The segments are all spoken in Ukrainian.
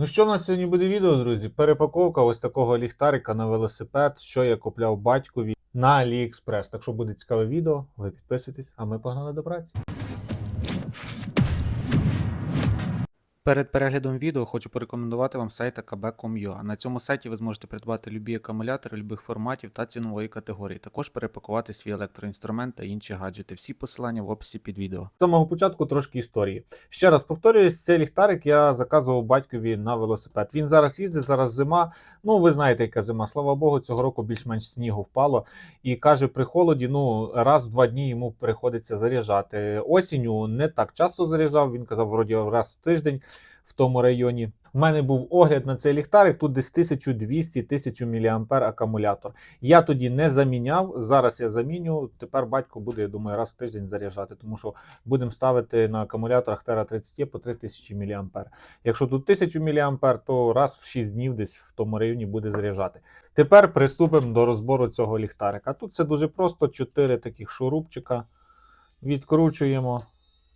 Ну що в нас сьогодні буде відео, друзі? Перепаковка ось такого ліхтарика на велосипед, що я купляв батькові на AliExpress. Так що буде цікаве відео, ви підписуйтесь, а ми погнали до праці. Перед переглядом відео хочу порекомендувати вам сайт akb.com.ua. На цьому сайті ви зможете придбати любі акумулятори любих форматів та цінової категорії. Також перепакувати свій електроінструмент та інші гаджети. Всі посилання в описі під відео. З самого початку трошки історії. Ще раз повторююсь, цей ліхтарик я заказував батькові на велосипед. Він зараз їздить, зараз зима. Ну, ви знаєте, яка зима. Слава Богу, цього року більш-менш снігу впало. І каже, при холоді, ну, раз в два дні йому приходиться заряджати. Осінню не так часто заряджав. Він казав, вроді раз в тиждень в тому районі. У мене був огляд на цей ліхтарик, тут десь 1200-1000 мА акумулятор. Я тоді не заміняв. Зараз я заміню. Тепер батько буде, я думаю, раз в тиждень заряджати, тому що будемо ставити на акумуляторах Terra 30 по 3000 мА. Якщо тут 1000 мА, то раз в 6 днів десь в тому районі буде заряджати. Тепер приступимо до розбору цього ліхтарика. Тут це дуже просто: 4 таких шурупчика. Відкручуємо.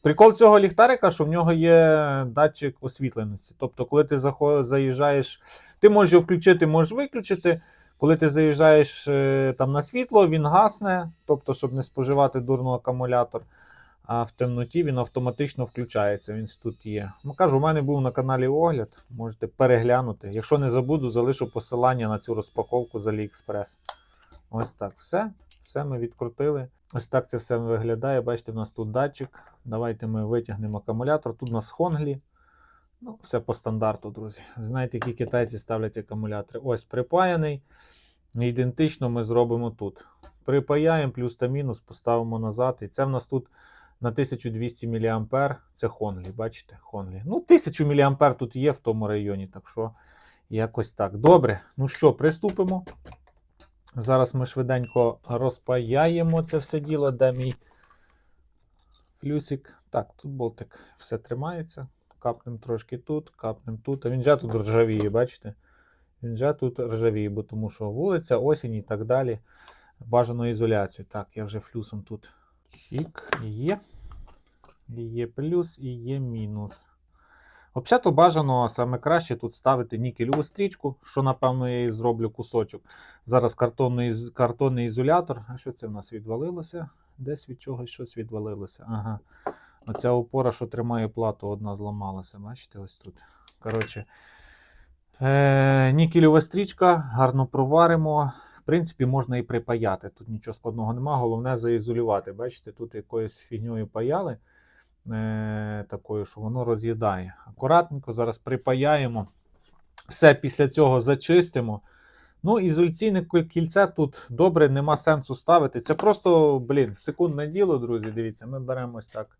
Прикол цього ліхтарика, що в нього є датчик освітленості. Тобто, коли ти заїжджаєш, ти можеш його включити, можеш виключити. Коли ти заїжджаєш е, там на світло, він гасне, тобто, щоб не споживати дурно акумулятор. А в темноті він автоматично включається. Він тут є. Ну кажу, у мене був на каналі огляд, можете переглянути. Якщо не забуду, залишу посилання на цю розпаковку з AliExpress. Ось так. Все. Все ми відкрутили. Ось так це все виглядає. Бачите, в нас тут датчик. Давайте ми витягнемо акумулятор. Тут у нас хонглі. Ну, все по стандарту, друзі. Знаєте, які китайці ставлять акумулятори. Ось припаяний. Ідентично ми зробимо тут. Припаяємо плюс та мінус, поставимо назад. І це в нас тут на 1200 мА. Це хонглі. Бачите? Хонглі. Ну, 1000 мА тут є в тому районі. Так що якось так. Добре. Ну що, приступимо. Зараз ми швиденько розпаяємо це все діло, де мій флюсик. Так, тут болтик все тримається. Капнемо трошки тут, капнемо тут. А він же тут ржавіє, бачите? Він же тут ржавіє, бо тому що вулиця, осінь і так далі. Бажано ізоляцію. Так, я вже флюсом тут. Чік, є. Є плюс і є мінус. Взагалі-то бажано саме краще тут ставити нікелеву стрічку, що, напевно, я і зроблю кусочок. Зараз картонний, картонний ізолятор. А що це в нас відвалилося? Десь від чогось щось відвалилося. Ага. Оця опора, що тримає плату, одна зламалася. Бачите, ось тут. Коротше, е- нікелева стрічка, гарно проваримо. В принципі, можна і припаяти. Тут нічого складного немає. Головне заізолювати. Бачите, тут якоюсь фігньою паяли е, такою, що воно роз'їдає. Акуратненько зараз припаяємо. Все після цього зачистимо. Ну, ізоляційне кільце тут добре, нема сенсу ставити. Це просто, блін, секундне діло, друзі. Дивіться, ми беремо ось так.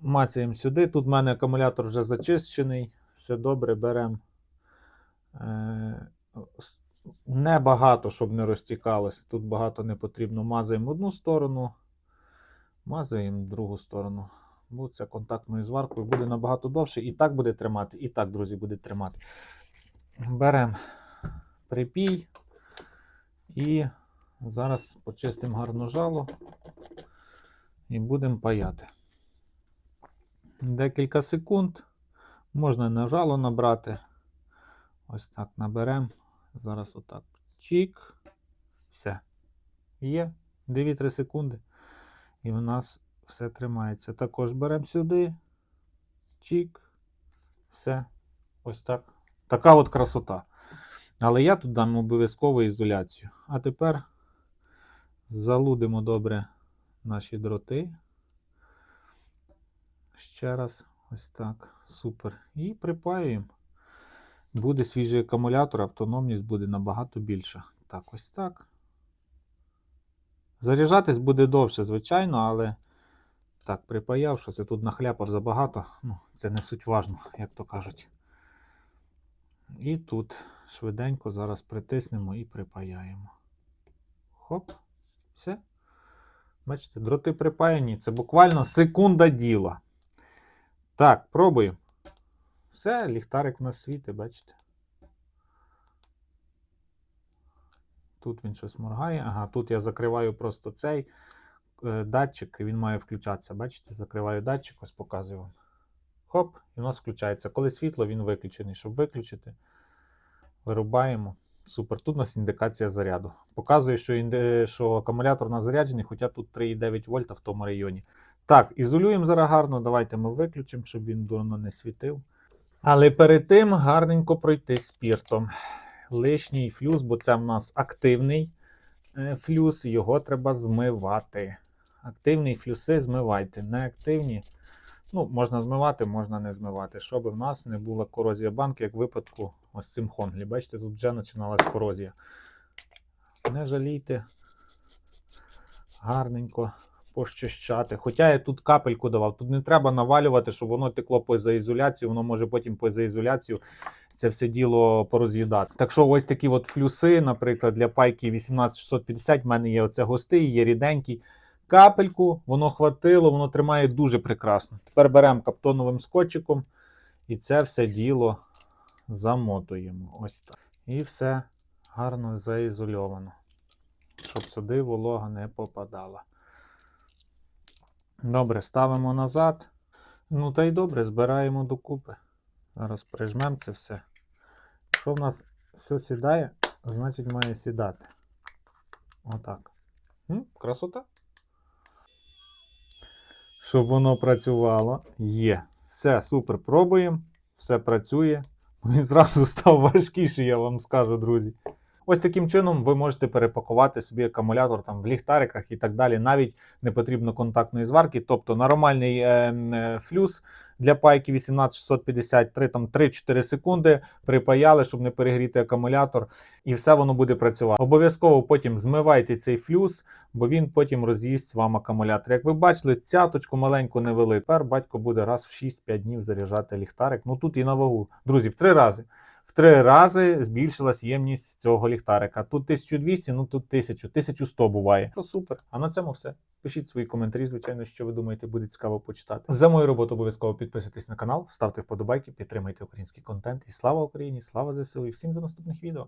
Мацаємо сюди. Тут в мене акумулятор вже зачищений. Все добре, беремо. Е, небагато, щоб не розтікалося. Тут багато не потрібно. Мазаємо одну сторону, мазаємо другу сторону. Бо це контактною зваркою буде набагато довше. І так буде тримати, і так, друзі, буде тримати. Беремо припій. І зараз почистимо гарно жало і будемо паяти. Декілька секунд. Можна на жало набрати. Ось так наберемо. Зараз отак. Чік. Все. Є. 2-3 секунди. І в нас все тримається. Також беремо сюди. Чік. Все. Ось так. Така от красота. Але я тут дам обов'язково ізоляцію. А тепер залудимо добре наші дроти. Ще раз. Ось так. Супер. І припаюємо. Буде свіжий акумулятор, автономність буде набагато більша. Так, ось так. Заряджатись буде довше, звичайно, але так, припаяв, що це тут нахляпав забагато. Ну, це не суть важно, як то кажуть. І тут швиденько зараз притиснемо і припаяємо. Хоп, все. Бачите, дроти припаяні. Це буквально секунда діла. Так, пробуємо. Все, ліхтарик на світи, бачите. Тут він щось моргає. Ага, тут я закриваю просто цей датчик, і він має включатися. Бачите, закриваю датчик, ось показую вам. Хоп, і в нас включається. Коли світло, він виключений. Щоб виключити, вирубаємо. Супер. Тут у нас індикація заряду. Показує, що, інди... що акумулятор у нас заряджений, хоча тут 3,9 вольта в тому районі. Так, ізолюємо зараз гарно. Давайте ми виключимо, щоб він дурно не світив. Але перед тим гарненько пройти спіртом. Лишній флюс, бо це в нас активний е, флюс, його треба змивати. Активні флюси змивайте. Неактивні. Ну, можна змивати, можна не змивати. Щоб в нас не була корозія банки, як в випадку ось цим Хонглі. Бачите, тут вже починалась корозія. Не жалійте. Гарненько пощищати. Хоча я тут капельку давав. Тут не треба навалювати, щоб воно текло поза ізоляцію, воно може потім поза ізоляцію це все діло пороз'їдати. Так що ось такі от флюси, наприклад, для пайки 18650, в мене є оце гостий, є ріденький. Капельку, воно хватило, воно тримає дуже прекрасно. Тепер беремо каптоновим скотчиком і це все діло замотуємо. Ось так. І все гарно заізольовано, щоб сюди волога не попадала. Добре, ставимо назад. Ну та й добре, збираємо докупи. Зараз прижмемо це все. Якщо в нас все сідає, значить має сідати. Отак. Красота. Щоб воно працювало. Є. Все, супер. Пробуємо. Все працює. Він зразу став важкіший, я вам скажу, друзі. Ось таким чином ви можете перепакувати собі акумулятор там в ліхтариках і так далі. Навіть не потрібно контактної зварки. Тобто нормальний е, е, флюс для пайки 18653 там 3-4 секунди припаяли, щоб не перегріти акумулятор, і все воно буде працювати. Обов'язково потім змивайте цей флюс, бо він потім роз'їсть вам акумулятор. Як ви бачили, цяточку маленьку не вели. Тепер батько буде раз в 6-5 днів заряджати ліхтарик. Ну тут і на вагу. Друзі, в три рази. В три рази збільшилась ємність цього ліхтарика. Тут 1200, ну тут 1000, 1100 буває. То супер. А на цьому все. Пишіть свої коментарі, звичайно, що ви думаєте, буде цікаво почитати. За мою роботу обов'язково підписуйтесь на канал, ставте вподобайки, підтримайте український контент. І слава Україні, слава ЗСУ і всім до наступних відео.